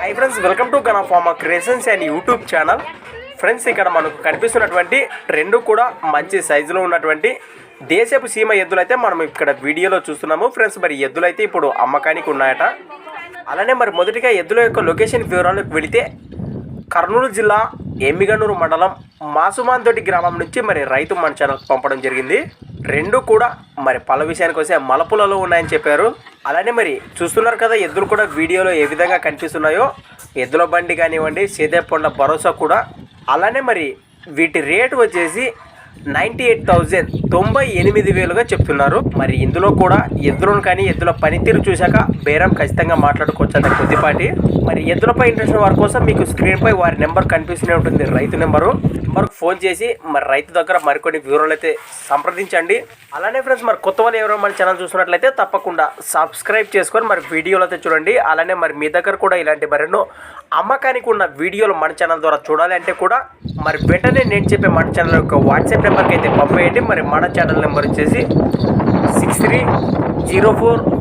Hi friends welcome to Gana pharma creations and YouTube channel friends ఇక్కడ మనకు కనిపిస్తున్నటువంటి రెండు కూడా మంచి సైజులో ఉన్నటువంటి దేశపు సీమ ఎద్దులు అయితే మనం ఇక్కడ వీడియోలో చూస్తున్నాము. ఫ్రెండ్స్ మరి ఎద్దులు అయితే ఇప్పుడు అమ్మకానికి ఉన్నాయట. అలానే మరి మొదటిగా ఎద్దుల యొక్క లొకేషన్ వివరాలకు వెళితే కర్నూలు జిల్లా ఎమ్మిగనూరు మండలం మాసుమాన్తోటి గ్రామం నుంచి మరి రైతు మన ఛానల్కి పంపడం జరిగింది. రెండు కూడా మరి పళ్ళ విషయానికి వస్తే మలపులలో ఉన్నాయని చెప్పారు. అలానే మరి చూస్తున్నారు కదా ఎద్దులు కూడా వీడియోలో ఏ విధంగా కనిపిస్తున్నాయో. ఎద్దుల బండి కానివ్వండి సేదేపొండ భరోసా కూడా. అలానే మరి వీటి రేటు వచ్చేసి నైంటీ ఎయిట్ థౌజండ్ తొంభై ఎనిమిది వేలుగా చెప్తున్నారు. మరి ఇందులో కూడా ఎద్దులను కానీ ఎద్దుల పనితీరు చూశాక బేరం ఖచ్చితంగా మాట్లాడుకోవచ్చు అంత కొద్దిపాటి. మరి ఎద్దులపై ఇంట్రెస్ట్ వారి కోసం మీకు స్క్రీన్పై వారి నెంబర్ కనిపిస్తూనే ఉంటుంది. రైతు నెంబరు నెంబర్కి ఫోన్ చేసి మరి రైతు దగ్గర మరికొన్ని వివరాలు అయితే సంప్రదించండి. అలానే ఫ్రెండ్స్ మరి కొత్త వాళ్ళు ఎవరో మన ఛానల్ చూసినట్లయితే తప్పకుండా సబ్స్క్రైబ్ చేసుకొని మరి వీడియోలు అయితే చూడండి. అలానే మరి మీ దగ్గర కూడా ఇలాంటి మరెన్నో అమ్మకానికి ఉన్న వీడియోలు మన ఛానల్ ద్వారా చూడాలి అంటే కూడా మరి వెంటనే నేను చెప్పే మన ఛానల్ యొక్క వాట్సాప్ నెంబర్కి అయితే పంపేయండి. మరి మన ఛానల్ నెంబర్ వచ్చేసి six three zero four